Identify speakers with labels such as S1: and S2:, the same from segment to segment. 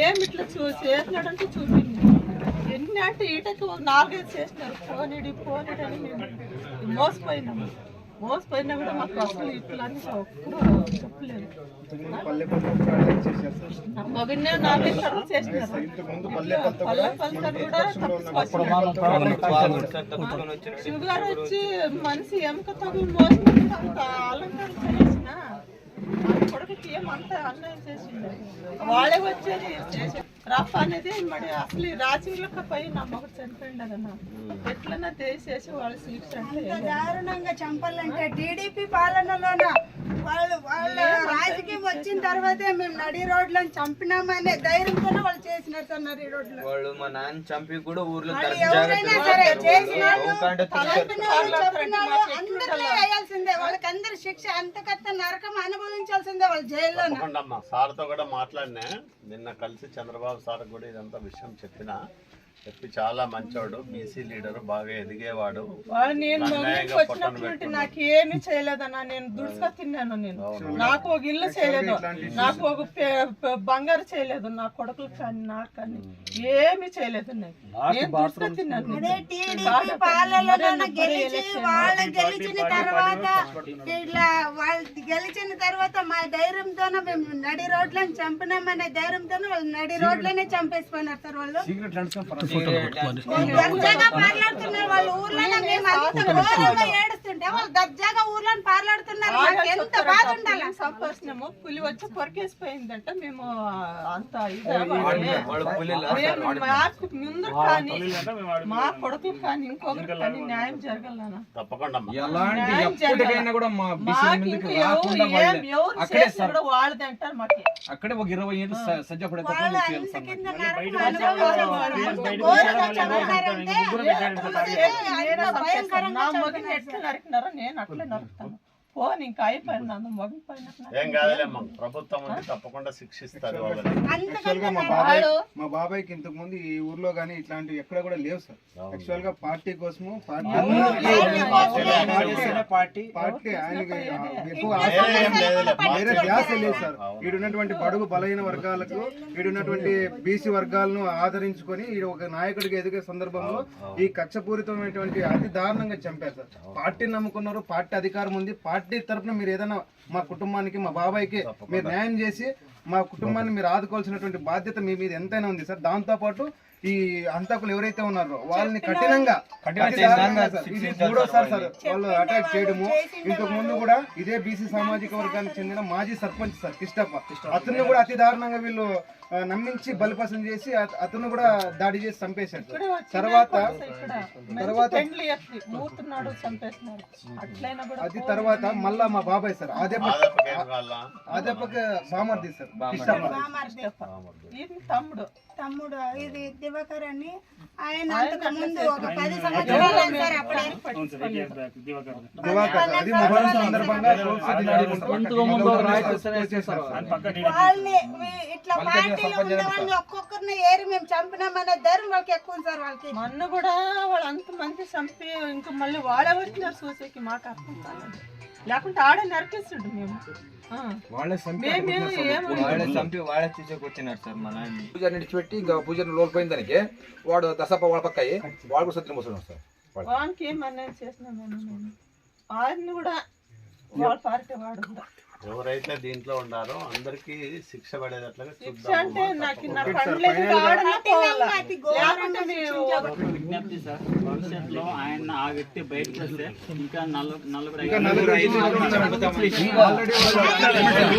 S1: ఏమి ఇట్లా చూసి చేసినాడంటే చూపింది ఎన్ని అంటే ఈటకు నాలుగైదు చేసినారు పోనీడి పోనీడి అని మేము మోసపోయినాము మోసపోయినా కూడా మాకు అసలు ఇట్లా అని ఒక్కడు చెప్పలేదు. మగన్నే నాలుగైదు సార్లు చేసినారు పల్లె పల్సర్ కూడా షుగర్ వచ్చి మనిషి ఎముక తగులు మోసిన అలంకరించారు. అలంకరణ చేసిన కొడుకుకి ఏమంతా అన్యాయం చేసిండు. వాళ్ళే వచ్చేది చేసి రఫ్ అనేది మరి అసలు రాజకీయ పోయి నా మొగడు చనిపోయింది ఎట్లన్నా చేసేసి వాళ్ళు శిక్ష అంటే
S2: దారుణంగా చంపాలంటే టీడీపీ పాలనలోన వాళ్ళు వాళ్ళ రాజకీయం వచ్చిన తర్వాతే మేము నడి రోడ్లను చంపినామనే ధైర్యంతోనే వాళ్ళు చేసినారు సార్ నడి రోడ్లు.
S3: వాళ్ళు మా నాన్న చంపి కూడా ఊర్లో
S2: ఎవరైనా సరే చేసినారు అందరినీ వేయాల్సిందే వాళ్ళకి అందరి శిక్ష అంతకత్త నరకం అనుభవించాల్సిందే వాళ్ళు జైల్లో
S4: సార్తో కూడా మాట్లాడినా. నిన్న కలిసి చంద్రబాబు సార్ కూడా ఇదంతా విషయం చెప్పిన చెప్పి చాలా మంచోడు బీసీ లీడర్ బాగా ఎదిగేవాడు.
S1: నేను వచ్చినప్పుడు నాకు ఏమి చేయలేదన్నా నేను దుడుసుగా తిన్నాను నేను. నాకు ఒక ఇల్లు చేయలేదు. నాకు ఒక బంగారు చేయలేదు. నా కొడుకులు కానీ నాకు కానీ ఏమి చేయలేదు నేను. దుడుసుగా తిన్నాను
S2: వాళ్ళు గెలిచిన తర్వాత ఇట్లా వాళ్ళు గెలిచిన తర్వాత మా ధైర్యంతోనే మేము నడి రోడ్లను చంపినామనే ధైర్యంతోనే వాళ్ళు నడి రోడ్లనే చంపేసిపోయినారు సార్ వాళ్ళు. దర్జాగా పార్లాడుతున్నారు పార్లాడుతున్నారు. మాకు ఎంత బాధ ఉండాలి
S1: మేము సంపాదించినాము పులి వచ్చి పొరికేసిపోయిందంట. మేము అంత మాకు ముందు కానీ మా కొడుకు కానీ ఇంకొకరు కానీ న్యాయం జరగలనా
S4: తప్పకుండా
S5: ఎలాంటి ఎప్పటికైనా కూడా మా ముందుకు రాకుండా వాళ్ళే. అక్కడే
S1: కూడా మాకు.
S5: ఒక ఇరవై ఏళ్ళు సజ్జ
S2: భయంకరంగా
S1: నేను అట్లే నరుకుతాను. పోనీ ఇంకా అయిపోయింది నా మగని పైన
S4: ఏం కాదులేమ్మా ప్రభుత్వం ఉంది తప్పకుండా శిక్షిస్తారు వాళ్ళని
S6: మా బాబాయ్ మా బాబాయ్కి ఇంతకు ముందు ఈ ఊర్లో గానీ ఇట్లాంటివి ఎక్కడ కూడా లేవు సార్. యాక్చువల్గా పార్టీ కోసము పార్టీ
S5: పార్టీ
S6: పార్టీ ఆయనకి ఎక్కువ
S4: వేరే
S6: ధ్యాస లేదు సార్. ఈడున్నటువంటి బడుగు బలహీన వర్గాలకు ఈడున్నటువంటి బీసీ వర్గాలను ఆదరించుకొని ఈ ఒక నాయకుడికి ఎదిగే సందర్భంలో ఈ కక్షపూరితమైనటువంటి అతి దారుణంగా చంపారు సార్. పార్టీని నమ్ముకున్నారు పార్టీ అధికారం ఉంది పార్టీ తరపున మీరు ఏదైనా మా కుటుంబానికి మా బాబాయ్కి మీరు న్యాయం చేసి మా కుటుంబాన్ని మీరు ఆదుకోవాల్సినటువంటి బాధ్యత మీ మీద ఎంతైనా ఉంది సార్. దాంతో పాటు ఈ హంతకులు ఎవరైతే ఉన్నారో వాళ్ళని కఠినంగా ఇది మూడోసారి సార్ వాళ్ళు అటాక్ చేయడము. ఇంతకు ముందు కూడా ఇదే బీసీ సామాజిక వర్గానికి చెందిన మాజీ సర్పంచ్ సార్ కిష్టప్ప. అతన్ని కూడా అతి దారుణంగా వీళ్ళు నమ్మించి బలిపసం చేసి అత- అతను కూడా దాడి చేసి చంపేశారు సార్. తర్వాత
S1: తర్వాత
S6: అది తర్వాత మళ్ళా మా బాబాయ్ సార్
S4: కావాలా?
S6: అదేపక్క బామర్ది సార్
S1: తమ్ముడు.
S2: తమ్ముడు ఇది దివాకర్ అని ఆయన అంతకు ముందు ఒక పది సంవత్సరాలు అయింది సార్ అప్పుడే. వాళ్ళని ఇట్లా పార్టీలో ఉన్న వాళ్ళని ఒక్కొక్కరిని ఏరి మేము చంపినామనే ధైర్యం వాళ్ళకి ఎక్కువ ఉంది సార్ వాళ్ళకి.
S1: మొన్న కూడా వాళ్ళు అంత మంది చంపి ఇంకా మళ్ళీ వాళ్ళే వచ్చినారు చూసేకి మాకు అర్థం కాలేదు. లేకుంటే ఆడే నరికేస్తుండు మేము.
S5: వాళ్ళే చంపి
S3: వాళ్ళే చంపి వాళ్ళే చూసేకొచ్చినారు సార్ మా నాన్న
S7: పూజ నిడిచిపెట్టి ఇంకా పూజను లోపలిపోయిన దానికి వాడు దసప వాళ్ళ పక్క అయ్యి వాడు కూడా సత్యం వస్తున్నాడు సార్.
S1: వానికి ఏం అన్యాయం చేసినా ఆయన్ని కూడా వాళ్ళ పార్టీ వాడు కూడా.
S4: ఎవరైతే దీంట్లో ఉన్నారో అందరికి శిక్ష పడేటట్లుగా
S8: విజ్ఞప్తి సార్. భవిష్యత్తులో ఆయన ఆ వ్యక్తి బయటకు వస్తే ఇంకా నలుగురు నలుగురు
S6: ఇంకా నలుగురు ఐదు ఆల్రెడీ
S2: చేస్తున్నారు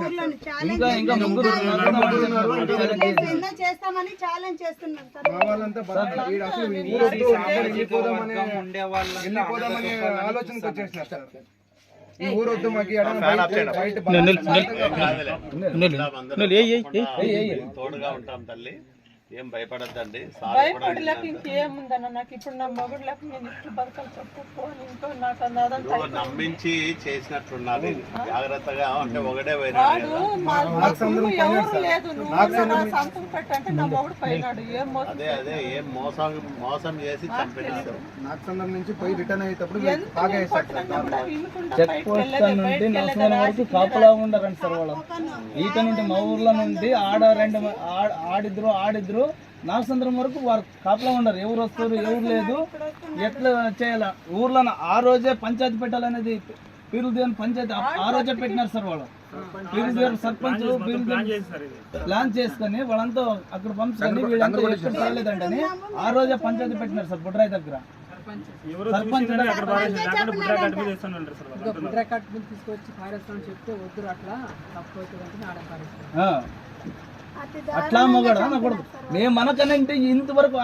S2: ఊర్లోని ఛాలెంజ్
S5: ఇంకా ముగ్గురు
S2: ఎన్నో చేస్తామని ఛాలెంజ్ చేస్తున్నారు సార్.
S6: మా వాళ్ళంతా బతకాలి. వీడు అసలు ఈ ఊరొద్దు, అందరూ వెళ్ళిపోదామనే
S3: ఉండే వాళ్ళ
S6: వెళ్ళిపోదామనే ఆలోచనకు వచ్చేసినారు సార్. ఈ ఊరు వద్దు మాకు బయట-.
S4: తోడుగా ఉంటాం తల్లి. ఏం భయపడద్దండి. సార్ కూడా
S1: భయపడలేక ఇంకేముందన్న నాకు ఇప్పుడు నా మొగుడు లేక నేను ఇప్పుడు బతకాలి చెప్పుకోని ఇంకో నాకు అదంతా
S4: నువ్వు నమ్మించి చేసినట్టున్నది జాగ్రత్తగా అంటే ఒకటే
S1: వాడు
S4: పోయినాడు
S1: మా మా కుటుంబం ఎవరు లేదు. నువ్వు నా సంతం పెట్టంటే నా మొగుడు పోయినాడు. ఏం మోసం
S4: అదే అదే ఏం మోసం మోసం చేసి చంపేస్తారు
S6: నాగసంద్రం నుంచి పోయి రిటర్న్ అయ్యేటప్పుడు
S1: రాజకీయ
S9: కాపలా ఉండరండి సార్ వాళ్ళు. ఈట నుండి మా ఊర్లో నుండి ఆడ రెండు మ- ఆడ- ఆడిద్దరు ఆడిద్దరు నాగసంద్రం వరకు వారు కాపలా ఉండరు. ఎవరు వస్తారు ఎవరు లేదు. ఎట్లా చేయాల? ఊర్లో ఆ రోజే పంచాయతీ పెట్టాలనేది పీరుల దేవుని పంచాయతీ ఆ- రోజే పెట్టినారు సార్ వాళ్ళు. పీరుల దేవుని సర్పంచ్ ప్లాన్ చేసుకొని వాళ్ళంతా అక్కడ పంపించుకొని వీళ్ళంతా ఎక్కడ ఆ రోజే పంచాయతీ పెట్టినారు సార్ బుడ్రాయి దగ్గర. సర్పంచ్. అట్లా. మొగడా అనకూడదు. మేము మనకనంటే ఇంతవరకు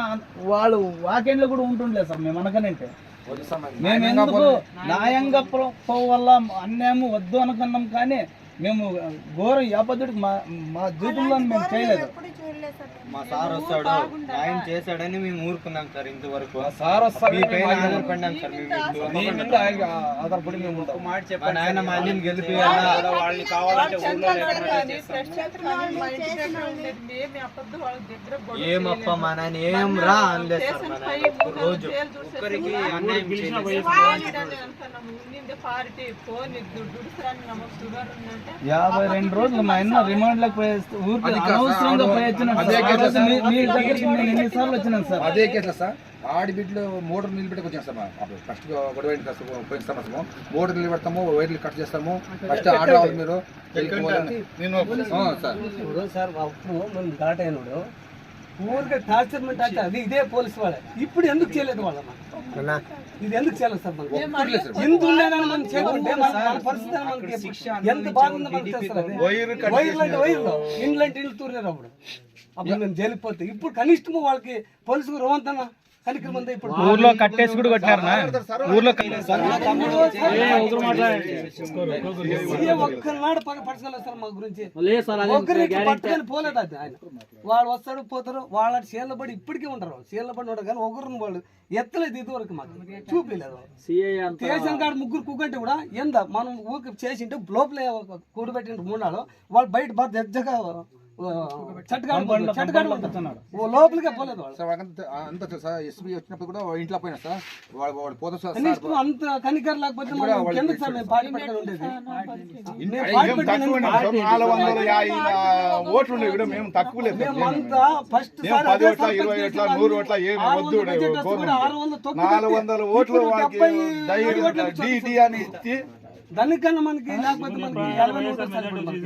S9: వాళ్ళు వాకెండ్లో కూడా ఉంటుండలేదు సార్ మేము మనకనంటే మేము ఎందుకు న్యాయంగా పోవల్ల అన్యాయము వద్దు అనుకున్నాం కానీ మేము ఘోర యాపద్దుడికి మా మా జీవితంలో మేము చేయలేదు.
S3: మా సార్ వస్తాడు. న్యాయం చేశాడని మేము ఊరుకున్నాం సార్ ఇంతవరకు.
S7: సార్ వస్తారు
S3: మీ పైన ఆధారపడినాం సార్. మేము
S7: ఆధారపడి మేము
S3: మాట చెప్పండి ఆయన మా గెలిపియాలా వాళ్ళని కావాలంటే ఊళ్ళో ఏమప్ప మా నాయన? ఏం రా అనలేదు సార్ మా నాయన. రోజు ఒక్కరికి అన్యాయం
S9: యాభై రెండు రోజులు మా అన్న రిమాండ్లకు పోయేస్తే ఊరికి అనవసరంగా
S7: అదే కేసు అదే కేసులో సార్. ఆడిబిడ్లు మోటార్ నిలబెట్టుకు వచ్చాను సార్ అప్పుడు. ఫస్ట్ గొడవ కదా సార్, పోయిన మోటార్ నిలబెడతాము వైర్లు కట్ చేస్తాము. ఫస్ట్ ఆర్డర్ అవ్వాలి మీరు. సార్.
S9: అప్పుడు మనం దాటైనడు ఊరికే టార్చర్ అంటే అది ఇదే పోలీసు వాళ్ళే. ఇప్పుడు ఎందుకు చేయలేదు వాళ్ళ ఇది ఎందుకు చేయలేదు సార్ మనకి ఎందుకు ఉండేదని మనం చేయకుంటే మన మన పరిస్థితి మనకి ఎంత బాగుందో మనకి తెలుస్తుంది అది. వైర్లు వైర్లు ఇండ్లు తూరినారు అప్పుడు. అప్పుడు మేము జైలుకి ఇప్పుడు కనిష్టము వాళ్ళకి పోలీసుకు రవంతన ఊర్లో కట్టేసి కూడా కొట్టినారు ఊర్లో ఒక్కనాడు సార్ మా గురించి ఒకరికి పట్టుకొని పోలేదు అది ఆయన వాళ్ళు వస్తాడు పోతారు వాళ్ళ చేళ్ళ పడి ఇప్పటికీ ఉంటారు చేళ్ళ పడి ఉంటారు కానీ ఒకరిని వాళ్ళు ఎత్తలేదు ఇదివరకు మాకు చూపించలేదు స్టేషన్ కాడ ముగ్గురు కూకంటే కూడా ఎంత మనం ఊరికి చేసింటే లోపలే కూడబెట్టిన మూడాలు వాళ్ళు బయట బాగా ఉంటున్నాడు ఓ లోపలికే పోలేదు
S7: సార్ అంత వచ్చినప్పుడు కూడా ఇంట్లో పోయినా సార్? వాడు వాడు పోతా సార్
S9: అంత కనికర లేకపోతే ఎందుకు సార్ మేము పార్టీ పెట్టాలి ఉండేది?
S6: ఓట్లు ఉండేవి కూడా మేము తక్కువ లేదు
S9: మేమంతా ఫస్ట్ సారి
S6: పది ఓట్ల ఇరవై ఓట్ల. నూరు ఓట్ల ఏమి వద్దు నాలుగు వందల ఓట్లు వాళ్ళకి అని ఇచ్చి
S9: దానికన్నా మనకి లేకపోతే మనకి ఎనభై ఓట్లు వస్తాయి ఇప్పుడు మనకి.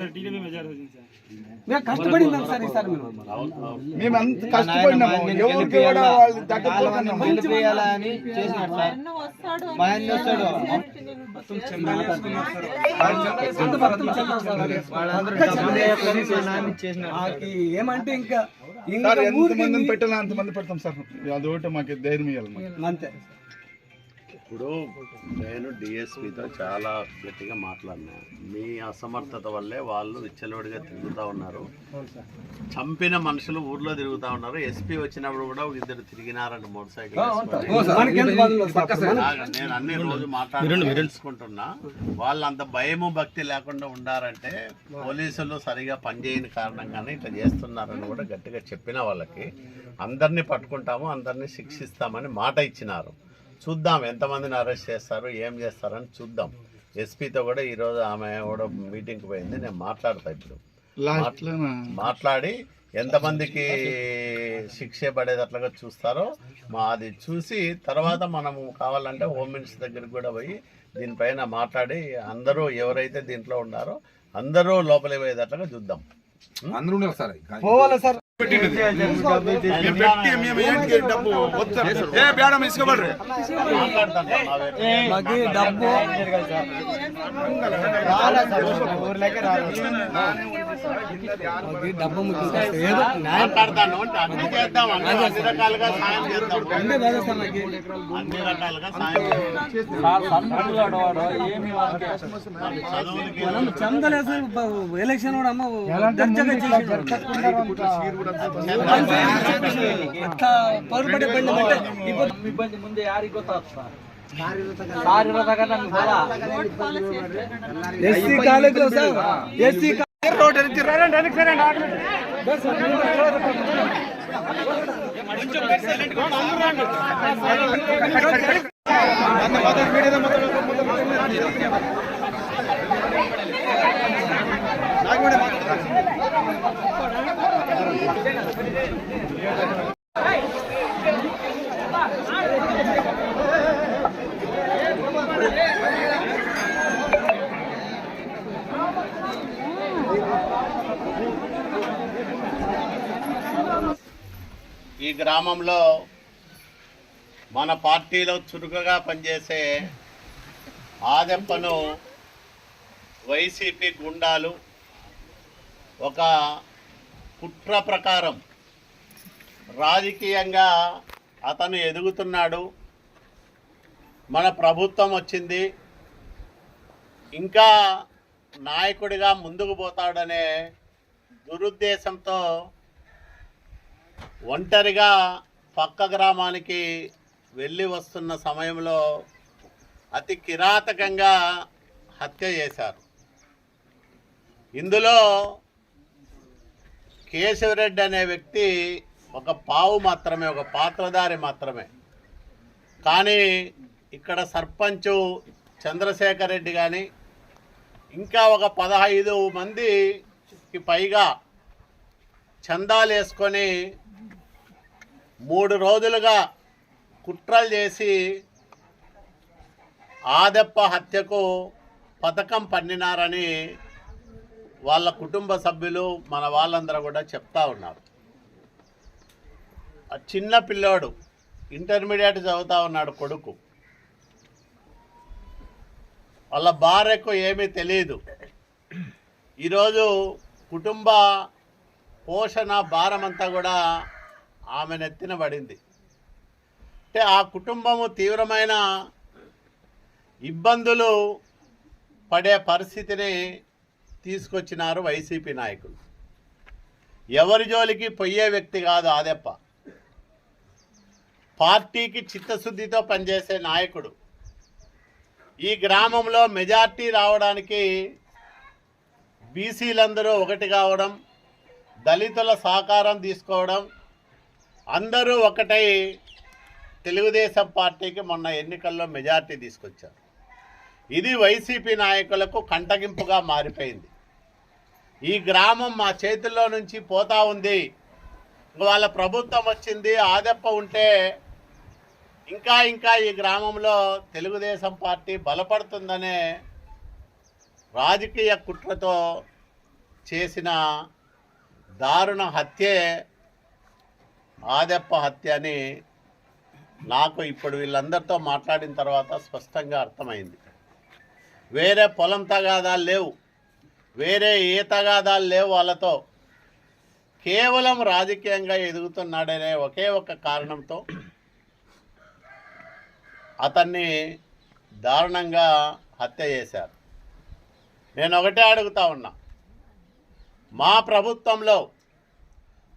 S9: మేము కష్టపడిందాం సార్ ఈసారి మేము
S6: కష్టపడినాము ఎవరికి కూడా వాళ్ళు
S3: సార్ మా ఆయన వస్తాడు
S9: అది. ఏమంటే ఇంకా ఊరికి
S6: పెట్టాలో అంత మంది పెడతాం సార్ అదొకటి మాకు ధైర్యం ఇవ్వాలి.
S9: అంతే
S4: ఇప్పుడు నేను డిఎస్పితో చాలా గట్టిగా మాట్లాడినా. మీ అసమర్థత వల్లే వాళ్ళు విచ్చలవిడిగా తిరుగుతూ ఉన్నారు. చంపిన మనుషులు ఊర్లో తిరుగుతూ ఉన్నారు. ఎస్పీ వచ్చినప్పుడు కూడా ఇద్దరు తిరిగినారంట మోటార్ సైకిల్ నేను అన్ని రోజు మాట్లాడి తెలుసుకుంటున్నా. వాళ్ళు అంత భయము భక్తి లేకుండా ఉండారంటే పోలీసులు సరిగా పనిచేయని కారణంగానే ఇట్లా చేస్తున్నారని కూడా గట్టిగా చెప్పిన వాళ్ళకి అందరినీ పట్టుకుంటాము అందరినీ శిక్షిస్తామని మాట ఇచ్చినారు. చూద్దాం ఎంతమందిని అరెస్ట్ చేస్తారు ఏం చేస్తారని చూద్దాం. ఎస్పీతో కూడా ఈరోజు ఆమె కూడా మీటింగ్కి పోయింది నేను మాట్లాడతా ఇప్పుడు. మాట్లాడి ఎంతమందికి శిక్ష పడేటట్లుగా చూస్తారో మా అది చూసి తర్వాత మనము కావాలంటే హోమ్ మినిస్టర్ దగ్గరికి కూడా పోయి దీనిపైన మాట్లాడి అందరూ ఎవరైతే దీంట్లో ఉన్నారో అందరూ లోపలికి పోయేటట్లుగా చూద్దాం.
S7: అందరూ సార్?
S9: వాళ్ళకి
S4: చదువులకి
S9: చందలేసి ఎలక్షన్ కూడా అమ్మ దర్జాగా చేసేవాడు. ಎಂತ ಪೌರ್ಪಡೆ ಬಂದ ಇಬ್ಬಂದಿ ಮುಂದೆ ಯಾರಿಗೆ ಗೊತ್ತಾಗ್ತದ SC college SC road silent
S4: ఈ గ్రామంలో మన పార్టీలో చురుకుగా పనిచేసే ఆదెప్పను వైసీపీ గుండాలు ఒక కుట్ర ప్రకారం రాజకీయంగా అతను ఎదుగుతున్నాడు. మన ప్రభుత్వం వచ్చింది. ఇంకా నాయకుడిగా ముందుకు పోతాడనే దురుద్దేశంతో ఒంటరిగా పక్క గ్రామానికి వెళ్ళి వస్తున్న సమయంలో అతి కిరాతకంగా హత్య చేశారు. ఇందులో కేశవరెడ్డి అనే వ్యక్తి ఒక పావు మాత్రమే ఒక పాత్రధారి మాత్రమే. కానీ ఇక్కడ సర్పంచు చంద్రశేఖర్ రెడ్డి కానీ ఇంకా ఒక పదహైదు మందికి పైగా చందాలు వేసుకొని మూడు రోజులుగా కుట్రలు చేసి ఆదెప్ప హత్యకు పథకం పన్నినారని వాళ్ళ కుటుంబ సభ్యులు మన వాళ్ళందరూ కూడా చెప్తా ఉన్నారు. చిన్న పిల్లోడు ఇంటర్మీడియట్ చదువుతా ఉన్నాడు కొడుకు. వాళ్ళ భార్యకు ఏమీ తెలియదు ఈరోజు కుటుంబ పోషణ భారం అంతా కూడా ఆమె నెత్తిన పడింది. అంటే ఆ కుటుంబము తీవ్రమైన ఇబ్బందులు పడే పరిస్థితిని తీసుకొచ్చినారు వైసీపీ నాయకులు. ఎవరి జోలికి పొయ్యే వ్యక్తి కాదు ఆదెప్ప. పార్టీకి చిత్తశుద్ధితో పనిచేసే నాయకుడు. ఈ గ్రామంలో మెజార్టీ రావడానికి బీసీలందరూ ఒకటి కావడం దళితుల సహకారం తీసుకోవడం అందరూ ఒకటై తెలుగుదేశం పార్టీకి మొన్న ఎన్నికల్లో మెజార్టీ తీసుకొచ్చారు. ఇది వైసీపీ నాయకులకు కంటగింపుగా మారిపోయింది. ఈ గ్రామం మా చేతుల్లో నుంచి పోతా ఉంది. వాళ్ళ ప్రభుత్వం వచ్చింది ఆదెప్ప ఉంటే ఇంకా ఇంకా ఈ గ్రామంలో తెలుగుదేశం పార్టీ బలపడుతుందనే రాజకీయ కుట్రతో చేసిన దారుణ హత్యే ఆదెప్ప హత్య అని నాకు ఇప్పుడు వీళ్ళందరితో మాట్లాడిన తర్వాత స్పష్టంగా అర్థమైంది. వేరే పొలం తగాదాలు లేవు. వేరే ఏ తగాదాలు లేవు వాళ్ళతో. కేవలం రాజకీయంగా ఎదుగుతున్నాడనే ఒకే ఒక కారణంతో అతన్ని దారుణంగా హత్య చేశారు. నేను ఒకటే అడుగుతా ఉన్నా. మా ప్రభుత్వంలో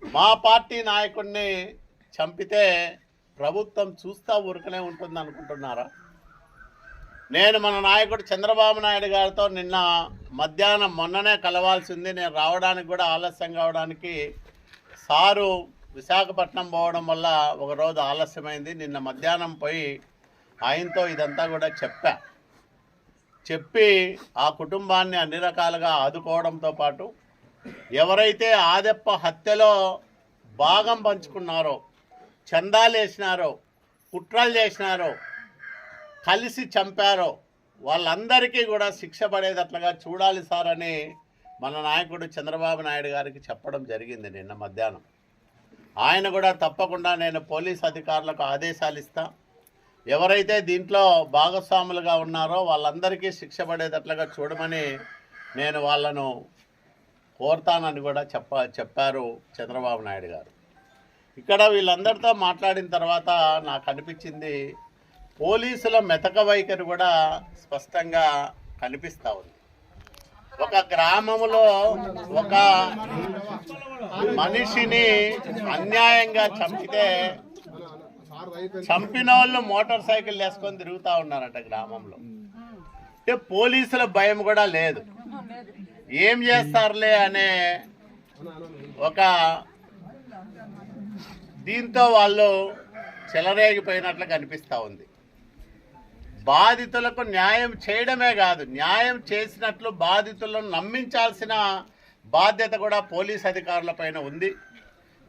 S4: మా పార్టీ నాయకుడిని చంపితే ప్రభుత్వం చూస్తా ఊరుకనే ఉంటుంది అనుకుంటున్నారా నేను మన నాయకుడు చంద్రబాబు నాయుడు గారితో నిన్న మధ్యాహ్నం మొన్ననే కలవాల్సింది. నేను రావడానికి కూడా ఆలస్యం కావడానికి సారు విశాఖపట్నం పోవడం వల్ల ఒకరోజు ఆలస్యమైంది. నిన్న మధ్యాహ్నం పోయి ఆయనతో ఇదంతా కూడా చెప్పా. చెప్పి ఆ కుటుంబాన్ని అన్ని రకాలుగా ఆదుకోవడంతో పాటు ఎవరైతే ఆదెప్ప హత్యలో భాగం పంచుకున్నారో చందాలు వేసినారో కుట్రలు చేసినారో కలిసి చంపారో వాళ్ళందరికీ కూడా శిక్ష పడేటట్లుగా చూడాలి సార్ అని మన నాయకుడు చంద్రబాబు నాయుడు గారికి చెప్పడం జరిగింది నిన్న మధ్యాహ్నం. ఆయన కూడా తప్పకుండా నేను పోలీస్ అధికారులకు ఆదేశాలు ఇస్తాను ఎవరైతే దీంట్లో భాగస్వాములుగా ఉన్నారో వాళ్ళందరికీ శిక్ష పడేటట్లుగా చూడమని నేను వాళ్ళను కోరుతానని కూడా చెప్ప చెప్పారు చంద్రబాబు నాయుడు గారు. ఇక్కడ వీళ్ళందరితో మాట్లాడిన తర్వాత నాకు అనిపించింది పోలీసుల మెతక వైఖరి కూడా స్పష్టంగా కనిపిస్తూ ఉంది. ఒక గ్రామంలో ఒక మనిషిని అన్యాయంగా చంపితే చంపిన వాళ్ళు మోటార్ సైకిల్ వేసుకొని తిరుగుతూ ఉన్నారట గ్రామంలో. అంటే పోలీసుల భయం కూడా లేదు. ఏం చేస్తారులే అనే ఒక దీంతో వాళ్ళు చెలరేగిపోయినట్లు కనిపిస్తూ ఉంది. బాధితులకు న్యాయం చేయడమే కాదు న్యాయం చేసినట్లు బాధితులను నమ్మించాల్సిన బాధ్యత కూడా పోలీస్ అధికారుల పైన ఉంది.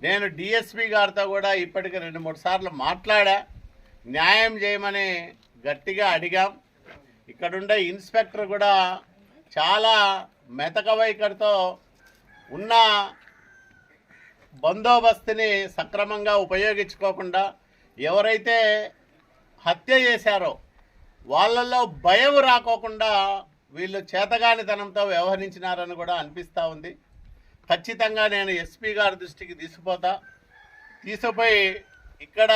S4: నేను డిఎస్పి గారితో కూడా ఇప్పటికి రెండు మూడు సార్లు మాట్లాడా. న్యాయం చేయమని గట్టిగా అడిగాం. ఇక్కడుండే ఇన్స్పెక్టర్ కూడా చాలా మెతక వైఖరితో ఉన్న బందోబస్తుని సక్రమంగా ఉపయోగించుకోకుండా ఎవరైతే హత్య చేశారో వాళ్ళల్లో భయం రాకోకుండా వీళ్ళు చేతగానితనంతో వ్యవహరించినారని కూడా అనిపిస్తూ ఉంది. ఖచ్చితంగా నేను ఎస్పీ గారి దృష్టికి తీసుకుపోతా. తీసుకుపోయి ఇక్కడ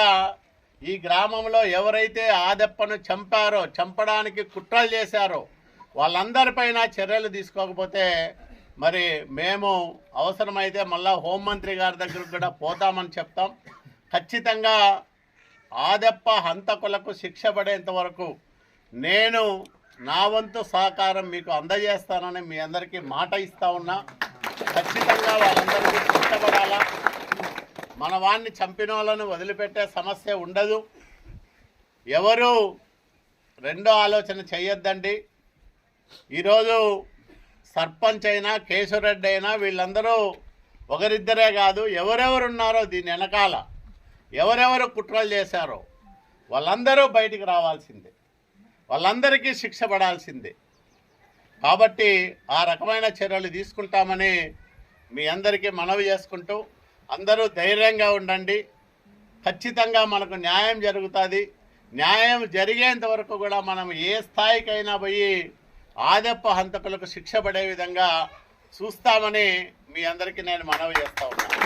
S4: ఈ గ్రామంలో ఎవరైతే ఆదెప్పను చంపారో చంపడానికి కుట్రలు చేశారో వాళ్ళందరిపైన చర్యలు తీసుకోకపోతే మరి మేము అవసరమైతే మళ్ళా హోంమంత్రి గారి దగ్గరకు కూడా పోతామని చెప్తాం. ఖచ్చితంగా ఆదెప్ప హంతకులకు శిక్ష పడేంత వరకు నేను నా వంతు సహకారం మీకు అందజేస్తానని మీ అందరికీ మాట ఇస్తా ఉన్నా. ఖచ్చితంగా వాళ్ళందరికీ శిక్షపడాలా మన వాడిని చంపిన వాళ్ళను వదిలిపెట్టే సమస్య ఉండదు. ఎవరు రెండో ఆలోచన చేయొద్దండి ఈరోజు సర్పంచ్ అయినా కేశవరెడ్డి అయినా వీళ్ళందరూ ఒకరిద్దరే కాదు ఎవరెవరున్నారో దీని వెనకాల ఎవరెవరు కుట్రలు చేశారో వాళ్ళందరూ బయటికి రావాల్సిందే. వాళ్ళందరికీ శిక్ష పడాల్సిందే. కాబట్టి ఆ రకమైన చర్యలు తీసుకుంటామని మీ అందరికీ మనవి చేసుకుంటూ అందరూ ధైర్యంగా ఉండండి. ఖచ్చితంగా మనకు న్యాయం జరుగుతుంది. న్యాయం జరిగేంత వరకు కూడా మనం ఏ స్థాయికైనా పోయి ఆదెప్ప హంతకులకు శిక్ష పడే విధంగా చూస్తామని మీ అందరికీ నేను మనవి చేస్తా ఉన్నాను.